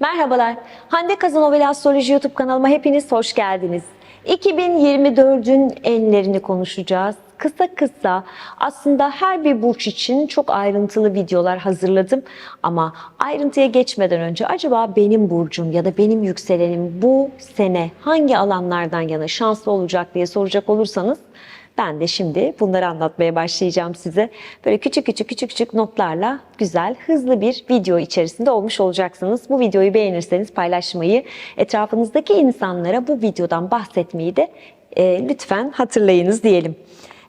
Merhabalar. Hande Kazanovel Astroloji YouTube kanalıma hepiniz hoş geldiniz. 2024'ün enlerini konuşacağız. Kısa kısa aslında her bir burç için çok ayrıntılı videolar hazırladım. Ama ayrıntıya geçmeden önce acaba benim burcum ya da benim yükselenim bu sene hangi alanlardan yana şanslı olacak diye soracak olursanız ben de şimdi bunları anlatmaya başlayacağım size. Böyle küçük küçük küçük küçük notlarla güzel, hızlı bir video içerisinde olmuş olacaksınız. Bu videoyu beğenirseniz paylaşmayı, etrafınızdaki insanlara bu videodan bahsetmeyi de e, lütfen hatırlayınız diyelim.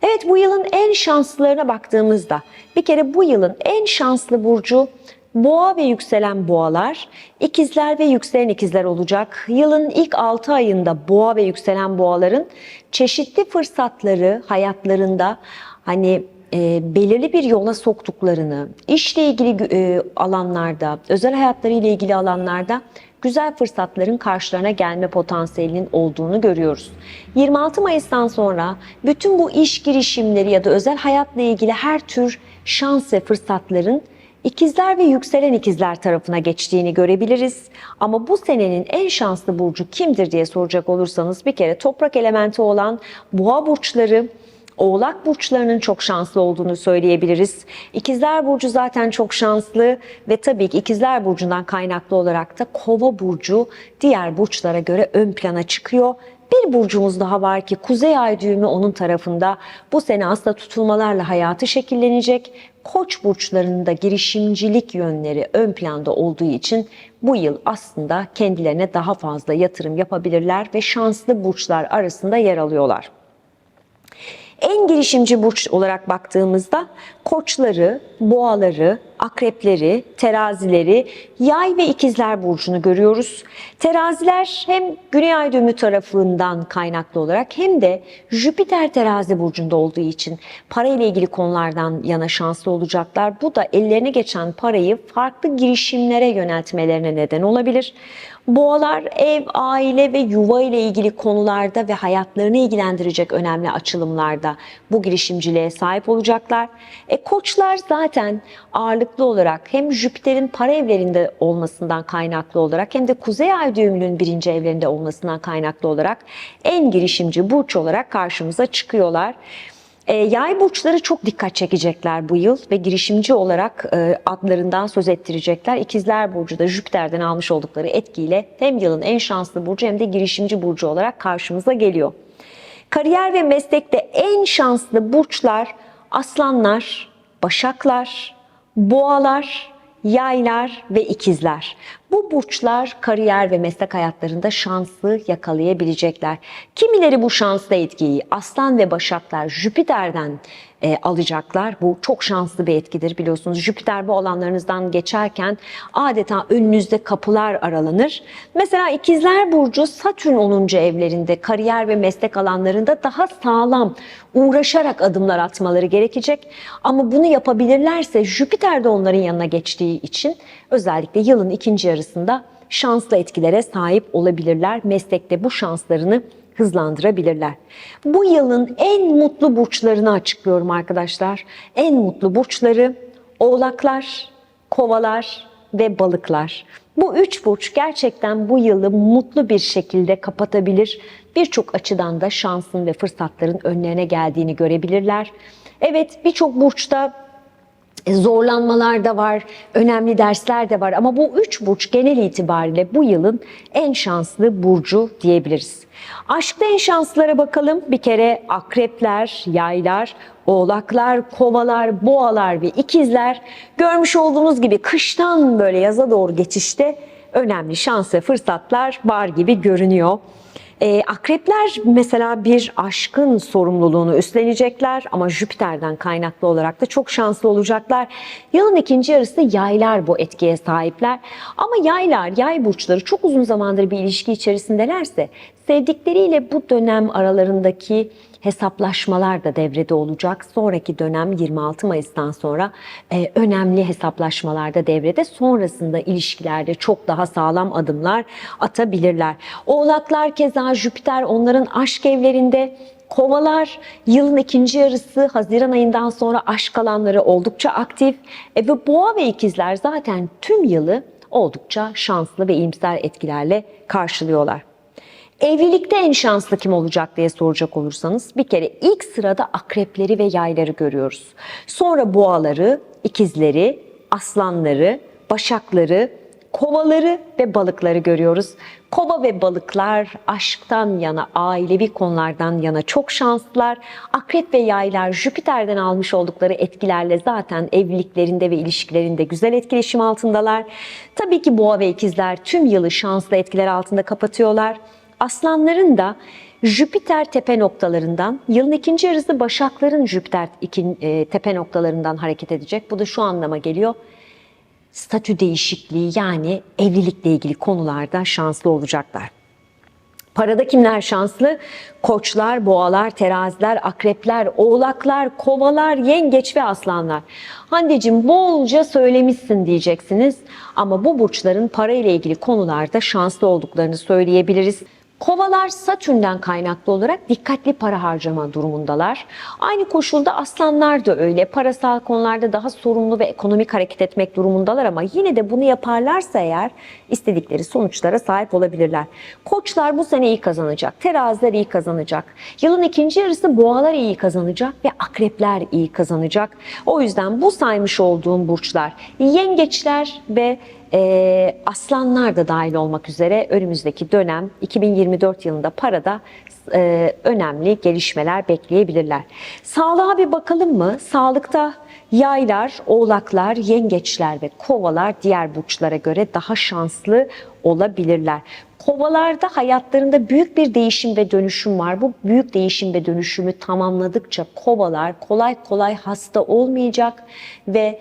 Evet bu yılın en şanslılarına baktığımızda bir kere bu yılın en şanslı burcu Boğa ve yükselen boğalar, ikizler ve yükselen ikizler olacak. Yılın ilk 6 ayında boğa ve yükselen boğaların çeşitli fırsatları hayatlarında hani e, belirli bir yola soktuklarını, işle ilgili e, alanlarda, özel hayatları ile ilgili alanlarda güzel fırsatların karşılarına gelme potansiyelinin olduğunu görüyoruz. 26 Mayıs'tan sonra bütün bu iş girişimleri ya da özel hayatla ilgili her tür şans ve fırsatların İkizler ve yükselen ikizler tarafına geçtiğini görebiliriz. Ama bu senenin en şanslı burcu kimdir diye soracak olursanız bir kere toprak elementi olan boğa burçları, Oğlak burçlarının çok şanslı olduğunu söyleyebiliriz. İkizler burcu zaten çok şanslı ve tabii ki ikizler burcundan kaynaklı olarak da Kova burcu diğer burçlara göre ön plana çıkıyor. Bir burcumuz daha var ki Kuzey Ay düğümü onun tarafında. Bu sene aslında tutulmalarla hayatı şekillenecek. Koç burçlarında girişimcilik yönleri ön planda olduğu için bu yıl aslında kendilerine daha fazla yatırım yapabilirler ve şanslı burçlar arasında yer alıyorlar. En girişimci burç olarak baktığımızda koçları, boğaları, akrepleri, terazileri, yay ve ikizler burcunu görüyoruz. Teraziler hem Güney Ay düğümü tarafından kaynaklı olarak hem de Jüpiter terazi burcunda olduğu için para ile ilgili konulardan yana şanslı olacaklar. Bu da ellerine geçen parayı farklı girişimlere yöneltmelerine neden olabilir. Boğalar ev, aile ve yuva ile ilgili konularda ve hayatlarını ilgilendirecek önemli açılımlarda bu girişimciliğe sahip olacaklar. E, koçlar zaten ağırlıklı olarak hem Jüpiter'in para evlerinde olmasından kaynaklı olarak hem de Kuzey Ay düğümünün birinci evlerinde olmasından kaynaklı olarak en girişimci burç olarak karşımıza çıkıyorlar. E, yay burçları çok dikkat çekecekler bu yıl ve girişimci olarak e, adlarından söz ettirecekler. İkizler Burcu da Jüpiter'den almış oldukları etkiyle hem yılın en şanslı burcu hem de girişimci burcu olarak karşımıza geliyor. Kariyer ve meslekte en şanslı burçlar aslanlar, başaklar, boğalar, yaylar ve ikizler. Bu burçlar kariyer ve meslek hayatlarında şanslı yakalayabilecekler. Kimileri bu şanslı etkiyi aslan ve başaklar Jüpiter'den e, alacaklar. Bu çok şanslı bir etkidir biliyorsunuz. Jüpiter bu alanlarınızdan geçerken adeta önünüzde kapılar aralanır. Mesela ikizler burcu Satürn 10. evlerinde kariyer ve meslek alanlarında daha sağlam uğraşarak adımlar atmaları gerekecek. Ama bunu yapabilirlerse Jüpiter de onların yanına geçtiği için özellikle yılın ikinci yarısında şanslı etkilere sahip olabilirler. Meslekte bu şanslarını hızlandırabilirler. Bu yılın en mutlu burçlarını açıklıyorum arkadaşlar. En mutlu burçları oğlaklar, kovalar ve balıklar. Bu üç burç gerçekten bu yılı mutlu bir şekilde kapatabilir. Birçok açıdan da şansın ve fırsatların önlerine geldiğini görebilirler. Evet birçok burçta zorlanmalar da var, önemli dersler de var ama bu üç burç genel itibariyle bu yılın en şanslı burcu diyebiliriz. Aşkta en şanslılara bakalım. Bir kere akrepler, yaylar, oğlaklar, kovalar, boğalar ve ikizler görmüş olduğunuz gibi kıştan böyle yaza doğru geçişte önemli şans ve fırsatlar var gibi görünüyor. E, akrepler mesela bir aşkın sorumluluğunu üstlenecekler ama Jüpiter'den kaynaklı olarak da çok şanslı olacaklar. Yılın ikinci yarısı yaylar bu etkiye sahipler. Ama yaylar, yay burçları çok uzun zamandır bir ilişki içerisindelerse sevdikleriyle bu dönem aralarındaki hesaplaşmalar da devrede olacak. Sonraki dönem 26 Mayıs'tan sonra e, önemli hesaplaşmalar da devrede. Sonrasında ilişkilerde çok daha sağlam adımlar atabilirler. Oğlaklar keza Jüpiter onların aşk evlerinde Kovalar yılın ikinci yarısı Haziran ayından sonra aşk alanları oldukça aktif. E, ve boğa ve ikizler zaten tüm yılı oldukça şanslı ve iyimser etkilerle karşılıyorlar. Evlilikte en şanslı kim olacak diye soracak olursanız bir kere ilk sırada akrepleri ve yayları görüyoruz. Sonra boğaları, ikizleri, aslanları, başakları, kovaları ve balıkları görüyoruz. Kova ve balıklar aşktan yana, ailevi konulardan yana çok şanslılar. Akrep ve yaylar Jüpiter'den almış oldukları etkilerle zaten evliliklerinde ve ilişkilerinde güzel etkileşim altındalar. Tabii ki boğa ve ikizler tüm yılı şanslı etkiler altında kapatıyorlar. Aslanların da Jüpiter tepe noktalarından, yılın ikinci yarısı Başakların Jüpiter e, tepe noktalarından hareket edecek. Bu da şu anlama geliyor. Statü değişikliği yani evlilikle ilgili konularda şanslı olacaklar. Parada kimler şanslı? Koçlar, boğalar, teraziler, akrepler, oğlaklar, kovalar, yengeç ve aslanlar. Handeciğim bolca söylemişsin diyeceksiniz ama bu burçların para ile ilgili konularda şanslı olduklarını söyleyebiliriz. Kovalar Satürn'den kaynaklı olarak dikkatli para harcama durumundalar. Aynı koşulda aslanlar da öyle. Parasal konularda daha sorumlu ve ekonomik hareket etmek durumundalar ama yine de bunu yaparlarsa eğer istedikleri sonuçlara sahip olabilirler. Koçlar bu sene iyi kazanacak. Teraziler iyi kazanacak. Yılın ikinci yarısı boğalar iyi kazanacak ve akrepler iyi kazanacak. O yüzden bu saymış olduğum burçlar yengeçler ve e, aslanlar da dahil olmak üzere önümüzdeki dönem 2024 yılında parada e, önemli gelişmeler bekleyebilirler. Sağlığa bir bakalım mı? Sağlıkta yaylar, oğlaklar, yengeçler ve kovalar diğer burçlara göre daha şanslı olabilirler. Kovalarda hayatlarında büyük bir değişim ve dönüşüm var. Bu büyük değişim ve dönüşümü tamamladıkça kovalar kolay kolay hasta olmayacak ve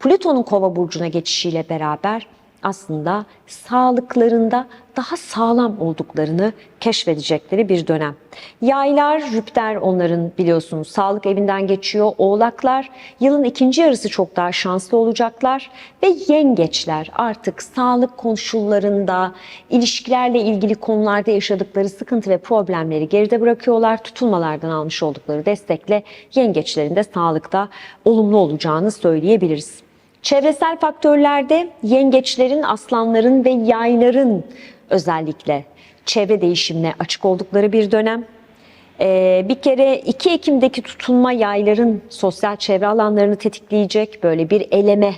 Plüton'un kova burcuna geçişiyle beraber aslında sağlıklarında daha sağlam olduklarını keşfedecekleri bir dönem. Yaylar, Jüpiter onların biliyorsunuz sağlık evinden geçiyor. Oğlaklar yılın ikinci yarısı çok daha şanslı olacaklar ve yengeçler artık sağlık koşullarında, ilişkilerle ilgili konularda yaşadıkları sıkıntı ve problemleri geride bırakıyorlar. Tutulmalardan almış oldukları destekle yengeçlerin de sağlıkta olumlu olacağını söyleyebiliriz. Çevresel faktörlerde yengeçlerin, aslanların ve yayların özellikle çevre değişimine açık oldukları bir dönem. Ee, bir kere 2 Ekim'deki tutulma yayların sosyal çevre alanlarını tetikleyecek böyle bir eleme,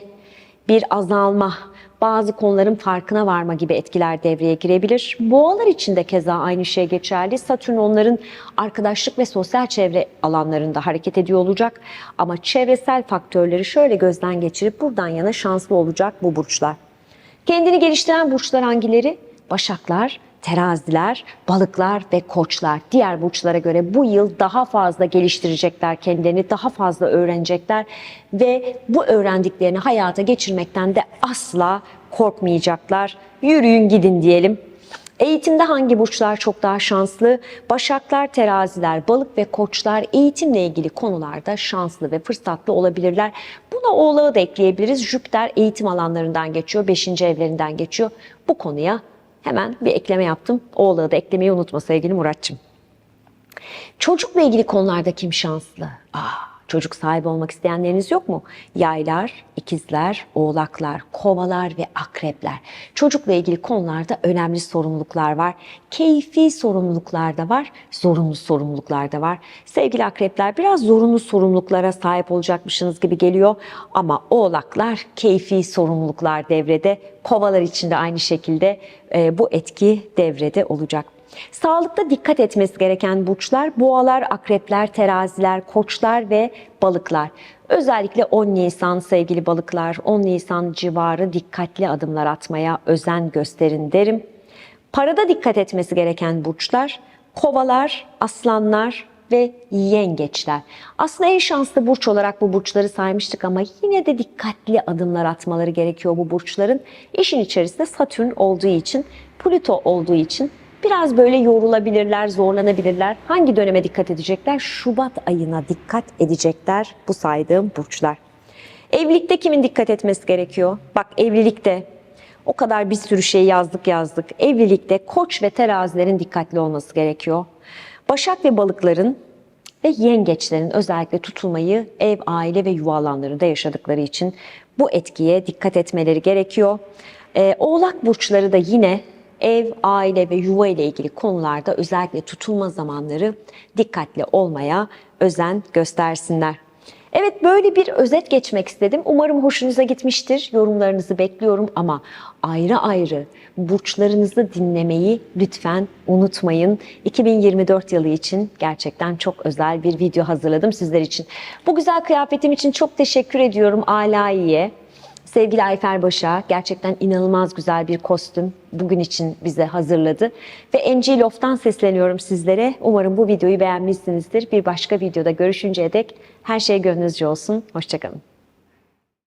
bir azalma, bazı konuların farkına varma gibi etkiler devreye girebilir. Boğalar için de keza aynı şey geçerli. Satürn onların arkadaşlık ve sosyal çevre alanlarında hareket ediyor olacak. Ama çevresel faktörleri şöyle gözden geçirip buradan yana şanslı olacak bu burçlar. Kendini geliştiren burçlar hangileri? Başaklar, teraziler, balıklar ve koçlar diğer burçlara göre bu yıl daha fazla geliştirecekler kendilerini, daha fazla öğrenecekler ve bu öğrendiklerini hayata geçirmekten de asla korkmayacaklar. Yürüyün gidin diyelim. Eğitimde hangi burçlar çok daha şanslı? Başaklar, teraziler, balık ve koçlar eğitimle ilgili konularda şanslı ve fırsatlı olabilirler. Buna oğlağı da ekleyebiliriz. Jüpiter eğitim alanlarından geçiyor, 5. evlerinden geçiyor. Bu konuya hemen bir ekleme yaptım. Oğlağı da eklemeyi unutma sevgili Muratçım. Çocukla ilgili konularda kim şanslı? Aa, çocuk sahibi olmak isteyenleriniz yok mu? Yaylar, ikizler, oğlaklar, kovalar ve akrepler. Çocukla ilgili konularda önemli sorumluluklar var. Keyfi sorumluluklar da var, zorunlu sorumluluklar da var. Sevgili akrepler biraz zorunlu sorumluluklara sahip olacakmışsınız gibi geliyor. Ama oğlaklar keyfi sorumluluklar devrede. Kovalar için de aynı şekilde e, bu etki devrede olacak. Sağlıkta dikkat etmesi gereken burçlar boğalar, akrepler, teraziler, koçlar ve balıklar. Özellikle 10 Nisan sevgili balıklar, 10 Nisan civarı dikkatli adımlar atmaya özen gösterin derim. Parada dikkat etmesi gereken burçlar kovalar, aslanlar ve yengeçler. Aslında en şanslı burç olarak bu burçları saymıştık ama yine de dikkatli adımlar atmaları gerekiyor bu burçların. İşin içerisinde Satürn olduğu için, Plüto olduğu için Biraz böyle yorulabilirler, zorlanabilirler. Hangi döneme dikkat edecekler? Şubat ayına dikkat edecekler bu saydığım burçlar. Evlilikte kimin dikkat etmesi gerekiyor? Bak evlilikte o kadar bir sürü şey yazdık yazdık. Evlilikte koç ve terazilerin dikkatli olması gerekiyor. Başak ve balıkların ve yengeçlerin özellikle tutulmayı ev, aile ve yuva alanlarında yaşadıkları için bu etkiye dikkat etmeleri gerekiyor. Ee, oğlak burçları da yine ev, aile ve yuva ile ilgili konularda özellikle tutulma zamanları dikkatli olmaya özen göstersinler. Evet böyle bir özet geçmek istedim. Umarım hoşunuza gitmiştir. Yorumlarınızı bekliyorum ama ayrı ayrı burçlarınızı dinlemeyi lütfen unutmayın. 2024 yılı için gerçekten çok özel bir video hazırladım sizler için. Bu güzel kıyafetim için çok teşekkür ediyorum Alai'ye. Sevgili Ayfer Baş'a gerçekten inanılmaz güzel bir kostüm bugün için bize hazırladı. Ve NG Loft'tan sesleniyorum sizlere. Umarım bu videoyu beğenmişsinizdir. Bir başka videoda görüşünceye dek her şey gönlünüzce olsun. Hoşçakalın.